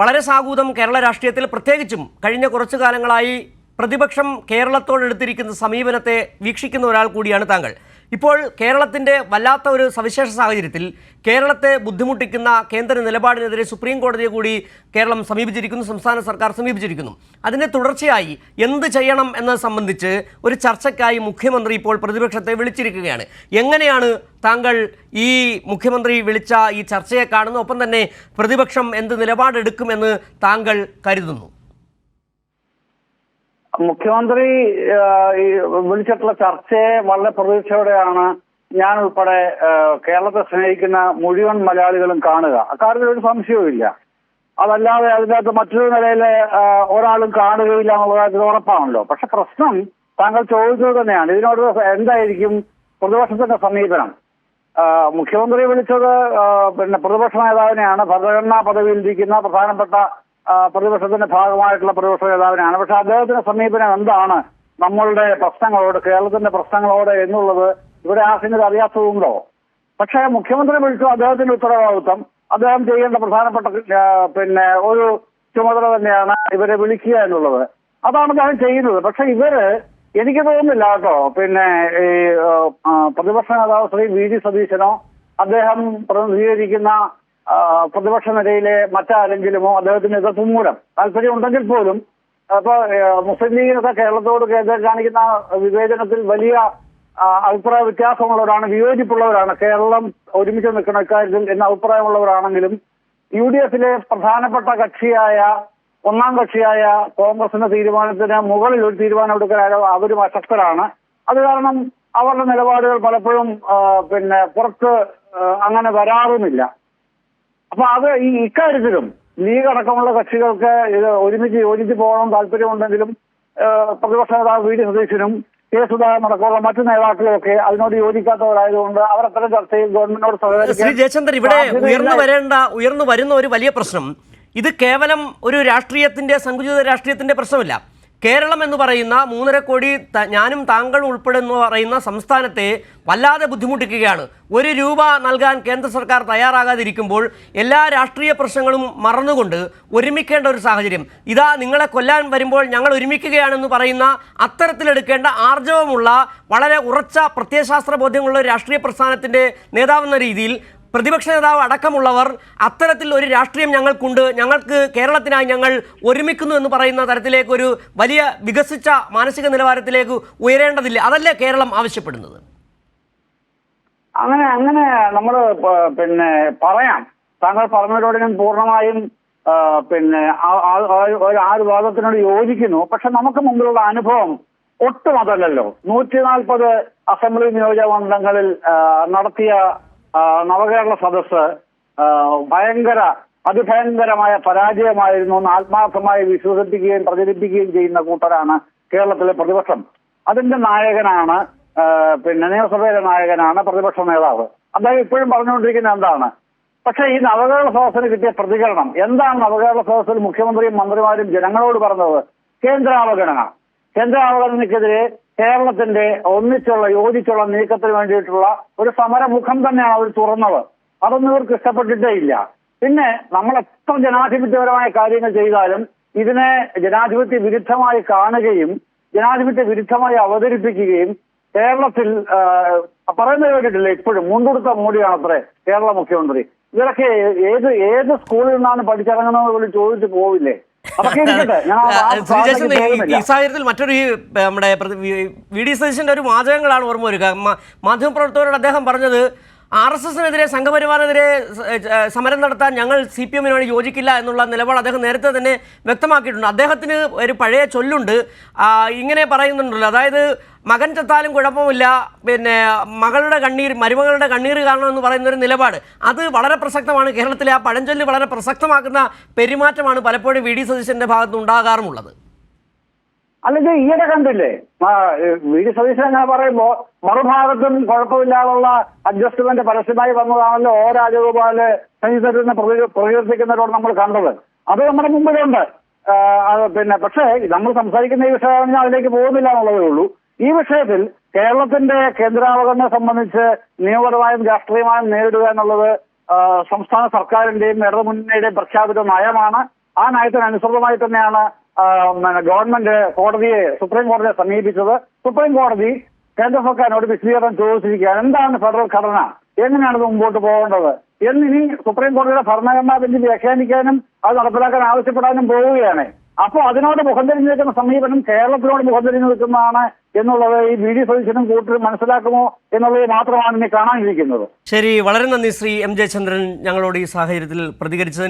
വളരെ സാഗൂതം കേരള രാഷ്ട്രീയത്തിൽ പ്രത്യേകിച്ചും കഴിഞ്ഞ കുറച്ചു കാലങ്ങളായി പ്രതിപക്ഷം കേരളത്തോടെടുത്തിരിക്കുന്ന സമീപനത്തെ വീക്ഷിക്കുന്ന ഒരാൾ കൂടിയാണ് താങ്കൾ. ഇപ്പോൾ കേരളത്തിന്റെ വല്ലാത്ത ഒരു സവിശേഷ സാഹചര്യത്തിൽ കേരളത്തെ ബുദ്ധിമുട്ടിക്കുന്ന കേന്ദ്ര നിലപാടിനെതിരെ സുപ്രീം കോടതിയെ കൂടി കേരളം സമീപിച്ചിരിക്കുന്നു സംസ്ഥാന സർക്കാർ സമീപിച്ചിരിക്കുന്നു. അതിന്റെ തുടർച്ചയായി എന്ത് ചെയ്യണം എന്നത് സംബന്ധിച്ച് ഒരു ചർച്ചയ്ക്കായി മുഖ്യമന്ത്രി ഇപ്പോൾ പ്രതിപക്ഷത്തെ വിളിച്ചിരിക്കുകയാണ്. എങ്ങനെയാണ് താങ്കൾ ഈ മുഖ്യമന്ത്രി വിളിച്ച ഈ ചർച്ചയെ കാണുന്നു ഒപ്പം തന്നെ പ്രതിപക്ഷം എന്ത് നിലപാടെടുക്കുമെന്ന് താങ്കൾ കരുതുന്നു? മുഖ്യമന്ത്രി വിളിച്ചിട്ടുള്ള ചർച്ചയെ വളരെ പ്രതീക്ഷയോടെയാണ് ഞാൻ ഉൾപ്പെടെ കേരളത്തെ സ്നേഹിക്കുന്ന മുഴുവൻ മലയാളികളും കാണുക. അക്കാര്യത്തിൽ ഒരു സംശയവുമില്ല അതല്ലാതെ അതിനകത്ത് മറ്റൊരു നിലയിൽ ഒരാളും കാണുകയില്ല എന്നുള്ള കാര്യത്തിൽ ഉറപ്പാണല്ലോ. പക്ഷെ പ്രശ്നം താങ്കൾ ചോദിച്ചത് തന്നെയാണ്. ഇതിനോട് എന്തായിരിക്കും പ്രതിപക്ഷത്തിന്റെ സമീപനം? മുഖ്യമന്ത്രി വിളിച്ചത് പിന്നെ പ്രതിപക്ഷ നേതാവിനെയാണ് ഭരണഘടനാ പദവിയിൽ ഇരിക്കുന്ന പ്രധാനപ്പെട്ട പ്രതിപക്ഷത്തിന്റെ ഭാഗമായിട്ടുള്ള പ്രതിപക്ഷ നേതാവിനാണ് പക്ഷെ അദ്ദേഹത്തിന്റെ സമീപനം എന്താണ്? നമ്മളുടെ പ്രശ്നങ്ങളോട് കേരളത്തിന്റെ പ്രശ്നങ്ങളോട് എന്നുള്ളത് ഇവിടെ ആർക്കെങ്കിലും അറിയാത്തതുണ്ടോ? പക്ഷേ മുഖ്യമന്ത്രി വിളിച്ചു അദ്ദേഹത്തിന്റെ ഉത്തരവാദിത്വം. അദ്ദേഹം ചെയ്യേണ്ട പ്രധാനപ്പെട്ട പിന്നെ ഒരു ചുമതല തന്നെയാണ് ഇവരെ വിളിക്കുക എന്നുള്ളത്. അതാണ് അദ്ദേഹം ചെയ്യുന്നത്. പക്ഷെ ഇവർ എനിക്ക് തോന്നുന്നില്ല കേട്ടോ. പിന്നെ ഈ പ്രതിപക്ഷ നേതാവ് ശ്രീ വി ഡി സതീശനോ അദ്ദേഹം പ്രതിനിധീകരിക്കുന്ന പ്രതിപക്ഷ നിരയിലെ മറ്റാരെങ്കിലുമോ അദ്ദേഹത്തിന് എതിർപ്പ് മൂലം. താല്പര്യം ഉണ്ടെങ്കിൽ പോലും അപ്പൊ മുസ്ലിം ലീഗിനൊക്കെ കേരളത്തോട് കാണിക്കുന്ന വിവേചനത്തിൽ വലിയ അഭിപ്രായ വ്യത്യാസമുള്ളവരാണ് വിയോജിപ്പുള്ളവരാണ്. കേരളം ഒരുമിച്ച് നിൽക്കുന്ന ഇക്കാര്യത്തിൽ എന്ന അഭിപ്രായമുള്ളവരാണെങ്കിലും യു ഡി എഫിലെ പ്രധാനപ്പെട്ട കക്ഷിയായ ഒന്നാം കക്ഷിയായ കോൺഗ്രസിന്റെ തീരുമാനത്തിന് മുകളിൽ ഒരു തീരുമാനം എടുക്കാൻ അവരും അശക്തരാണ്. അത് കാരണം അവരുടെ നിലപാടുകൾ പലപ്പോഴും പിന്നെ പുറത്ത് അങ്ങനെ വരാറുമില്ല. അപ്പൊ അത് ഈ ഇക്കാര്യത്തിലും ലീഗ് അടക്കമുള്ള കക്ഷികൾക്ക് ഇത് ഒരുമിച്ച് യോജിച്ച് പോകണം താല്പര്യമുണ്ടെങ്കിലും പ്രതിപക്ഷ നേതാവ് വി ഡി സതീശനും കെ സുധാകരൻ അടക്കമുള്ള മറ്റു നേതാക്കളൊക്കെ അതിനോട് യോജിക്കാത്തവരായതുകൊണ്ട് അവർ അത്തരം ചർച്ചയിൽ ഗവൺമെന്റിനോട് ശ്രീ ജയചന്ദ്രൻ ഇവിടെ ഉയർന്നു വരേണ്ട ഉയർന്നു വരുന്ന ഒരു വലിയ പ്രശ്നം. ഇത് കേവലം ഒരു രാഷ്ട്രീയത്തിന്റെ സങ്കുചിത രാഷ്ട്രീയത്തിന്റെ പ്രശ്നമല്ല. കേരളം എന്ന് പറയുന്ന മൂന്നര കോടി ഞാനും താങ്കളും എന്ന് പറയുന്ന സംസ്ഥാനത്തെ വല്ലാതെ ബുദ്ധിമുട്ടിക്കുകയാണ്. ഒരു രൂപ നൽകാൻ കേന്ദ്ര സർക്കാർ തയ്യാറാകാതിരിക്കുമ്പോൾ എല്ലാ രാഷ്ട്രീയ പ്രശ്നങ്ങളും മറന്നുകൊണ്ട് ഒരുമിക്കേണ്ട ഒരു സാഹചര്യം. ഇതാ നിങ്ങളെ കൊല്ലാൻ വരുമ്പോൾ ഞങ്ങൾ ഒരുമിക്കുകയാണെന്ന് പറയുന്ന അത്തരത്തിലെടുക്കേണ്ട ആർജവമുള്ള വളരെ ഉറച്ച പ്രത്യയശാസ്ത്ര ബോധ്യമുള്ള രാഷ്ട്രീയ പ്രസ്ഥാനത്തിന്റെ നേതാവെന്ന രീതിയിൽ പ്രതിപക്ഷ നേതാവ് അടക്കമുള്ളവർ അത്തരത്തിൽ ഒരു രാഷ്ട്രീയം ഞങ്ങൾക്കുണ്ട്. ഞങ്ങൾക്ക് കേരളത്തിനായി ഞങ്ങൾ ഒരുമിക്കുന്നു എന്ന് പറയുന്ന തരത്തിലേക്ക് ഒരു വലിയ വികസിച്ച മാനസിക നിലവാരത്തിലേക്ക് ഉയരേണ്ടതില്ല. അതല്ലേ കേരളം ആവശ്യപ്പെടുന്നത്? അങ്ങനെ അങ്ങനെ നമ്മൾ പിന്നെ പറയാം. താങ്കൾ പറഞ്ഞതിനോട് ഞാൻ പൂർണമായും പിന്നെ ഒരു ആ ഒരു വാദത്തിനോട് യോജിക്കുന്നു. പക്ഷെ നമുക്ക് മുമ്പിലുള്ള അനുഭവം ഒട്ടും അതല്ലല്ലോ. നൂറ്റി നാൽപ്പത് അസംബ്ലി നിയോജക മണ്ഡലങ്ങളിൽ ആ, നടത്തിയ നവകേരള സദസ് ഭയങ്കര അതിഭയങ്കരമായ പരാജയമായിരുന്നു എന്ന് ആത്മാർത്ഥമായി വിശ്വസിപ്പിക്കുകയും പ്രചരിപ്പിക്കുകയും ചെയ്യുന്ന കൂട്ടരാണ് കേരളത്തിലെ പ്രതിപക്ഷം. അതിന്റെ നായകനാണ് പിന്നെ നിയമസഭയുടെ നായകനാണ് പ്രതിപക്ഷ നേതാവ്. അദ്ദേഹം ഇപ്പോഴും പറഞ്ഞുകൊണ്ടിരിക്കുന്നത് എന്താണ്? പക്ഷെ ഈ നവകേരള സദസ്സിന് കിട്ടിയ പ്രതികരണം എന്താണ് നവകേരള സദസ്സിൽ മുഖ്യമന്ത്രിയും മന്ത്രിമാരും ജനങ്ങളോട് പറഞ്ഞത്? കേന്ദ്രാവഗണന കേന്ദ്രാവഗണനയ്ക്കെതിരെ കേരളത്തിന്റെ ഒന്നിച്ചുള്ള യോജിച്ചുള്ള നീക്കത്തിന് വേണ്ടിയിട്ടുള്ള ഒരു സമരമുഖം തന്നെയാണ് അവർ തുറന്നത്. അതൊന്നും ഇവർക്ക് ഇഷ്ടപ്പെട്ടിട്ടേ ഇല്ല. പിന്നെ നമ്മൾ എത്ര ജനാധിപത്യപരമായ കാര്യങ്ങൾ ചെയ്താലും ഇതിനെ ജനാധിപത്യ വിരുദ്ധമായി കാണുകയും ജനാധിപത്യ വിരുദ്ധമായി അവതരിപ്പിക്കുകയും കേരളത്തിൽ പറയുന്നത് കേട്ടിട്ടില്ല ഇപ്പോഴും. മുൻകൊടുത്ത മോഡിയാണ് അത്രേ കേരള മുഖ്യമന്ത്രി. ഇവരൊക്കെ ഏത് ഏത് സ്കൂളിൽ നിന്നാണ് പഠിച്ചിറങ്ങുന്നത് ചോദിച്ചു പോവില്ലേ? അതൊക്കെ ഞാൻ ആ ശ്രീ ഈ- ഈ സാഹചര്യത്തിൽ മറ്റൊരു ഈ നമ്മുടെ വി- ഡി സതീശന്റെ ഒരു വാചകങ്ങളാണ് ഓർമ്മ വരിക. മാധ്യമപ്രവർത്തകരോട് അദ്ദേഹം പറഞ്ഞത് ആർ എസ് എസിനെതിരെ സംഘപരിവാറിനെതിരെ സമരം നടത്താൻ ഞങ്ങൾ സി പി എമ്മിനോട് യോജിക്കില്ല എന്നുള്ള നിലപാട് അദ്ദേഹം നേരത്തെ തന്നെ വ്യക്തമാക്കിയിട്ടുണ്ട്. അദ്ദേഹത്തിന് ഒരു പഴയ ചൊല്ലുണ്ട്. ഇങ്ങനെ പറയുന്നുണ്ടല്ലോ. അതായത് മകൻ ചത്താലും കുഴപ്പമില്ല പിന്നെ മകളുടെ കണ്ണീർ മരുമകളുടെ കണ്ണീർ കാണണമെന്ന് പറയുന്ന ഒരു നിലപാട്. അത് വളരെ പ്രസക്തമാണ്. കേരളത്തിലെ ആ പഴഞ്ചൊല്ല് വളരെ പ്രസക്തമാക്കുന്ന പെരുമാറ്റമാണ് പലപ്പോഴും വി ഡി സതീശന്റെ ഭാഗത്ത് ഉണ്ടാകാറുമുള്ളത് അല്ലെങ്കിൽ ഈയിടെ കണ്ടില്ലേ? ആ, ഏ, വി ഡി സതീശൻ അങ്ങനെ പറയുമ്പോ മറുഭാഗത്തും കുഴപ്പമില്ലാതുള്ള അഡ്ജസ്റ്റ്മെന്റ് പരസ്യമായി വന്നതാണല്ലോ ഓ രാജഗോപാൽ സംഗീതത്തിന് പ്രകീർത്തിക്കുന്നവരോട് നമ്മൾ കണ്ടത്. അത് നമ്മുടെ മുമ്പിലുണ്ട്. പിന്നെ പക്ഷേ നമ്മൾ സംസാരിക്കുന്ന ഈ വിഷയം അതിലേക്ക് പോകുന്നില്ല എന്നുള്ളതേ ഉള്ളൂ. ഈ വിഷയത്തിൽ കേരളത്തിന്റെ കേന്ദ്രാവകരണെ സംബന്ധിച്ച് നിയമപരമായും രാഷ്ട്രീയമായും നേരിടുക എന്നുള്ളത് സംസ്ഥാന സർക്കാരിന്റെയും ഇടതുമുന്നണിയുടെയും പ്രഖ്യാപിത നയമാണ്. ആ നയത്തിന് അനുസൃതമായി തന്നെയാണ് ഗവൺമെന്റ് കോടതിയെ സുപ്രീം കോടതിയെ സമീപിച്ചത്. സുപ്രീം കോടതി കേന്ദ്ര സർക്കാരിനോട് വിശദീകരണം ചോദിച്ചിരിക്കുകയാണ്. എന്താണ് ഫെഡറൽ ഘടന? എങ്ങനെയാണ് ഇത് മുമ്പോട്ട് പോകേണ്ടത്? എന്നിനി സുപ്രീം കോടതിയുടെ ഭരണഘടനാ ബെഞ്ച് വ്യാഖ്യാനിക്കാനും അത് നടപ്പിലാക്കാൻ ആവശ്യപ്പെടാനും പോവുകയാണ്. അപ്പോൾ അതിനോട് മുഖം തിരിഞ്ഞു നിൽക്കുന്ന സമീപനം കേരളത്തിനോട് മുഖം തിരിഞ്ഞു നിൽക്കുന്നതാണ് എന്നുള്ളത് ഈ ബി ഡി സതീശനും കൂട്ടരും മനസ്സിലാക്കുമോ എന്നുള്ളത് മാത്രമാണ് ഇനി കാണാനിരിക്കുന്നത്. ശരി വളരെ നന്ദി ശ്രീ എം ജയചന്ദ്രൻ ഞങ്ങളോട് ഈ സാഹചര്യത്തിൽ പ്രതികരിച്ചതിന്.